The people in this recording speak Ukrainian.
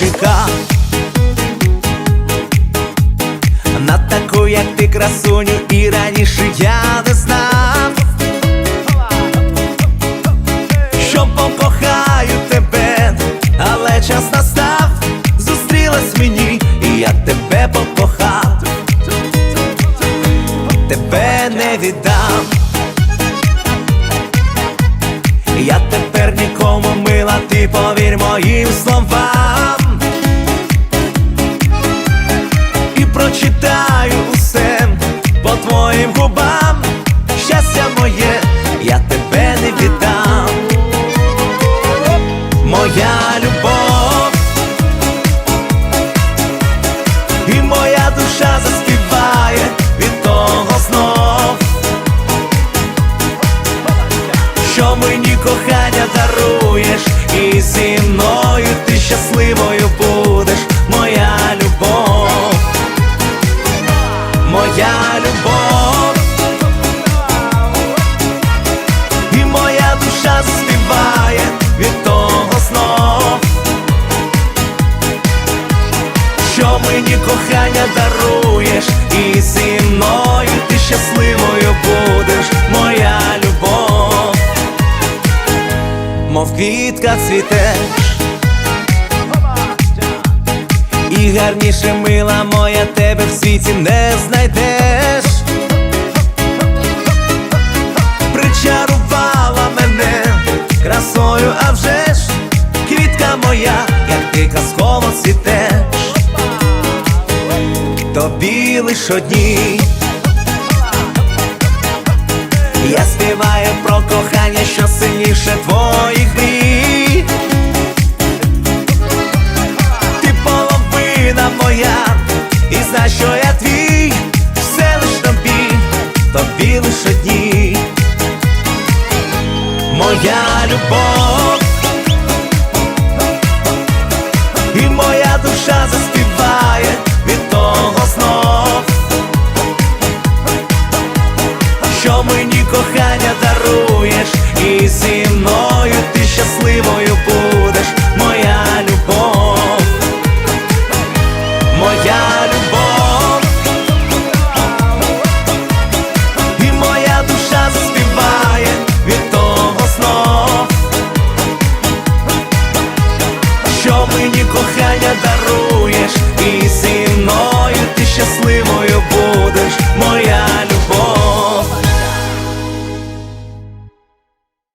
чекав на таку, як ти красуню, і раніше я не знав, що покохаю тебе, але час настав, зустрілась мені, і я тебе покохав, тебе не віддам. Я тепер нікому мила, ти повір моїм словам. Мені кохання даруєш, і зі мною ти щасливою будеш, моя любов, мов квітка цвітеш, і гарніше мила моя тебе в світі не знайдеш. Причарувала мене красою, а вже ж квітка моя, як ти казково цвітеш тобі лиш одній. Я співаю про кохання, що сильніше твоїх мрій. Ти половина моя, і знай, що я твій, все лиш тобі, тобі лиш одній. Моя любов кохання даруєш, і зі мною ти щасливою будеш, моя любов, моя любов, і моя душа заспіває від того снов, що мені кохання даруєш, і зі мною ти щасливою.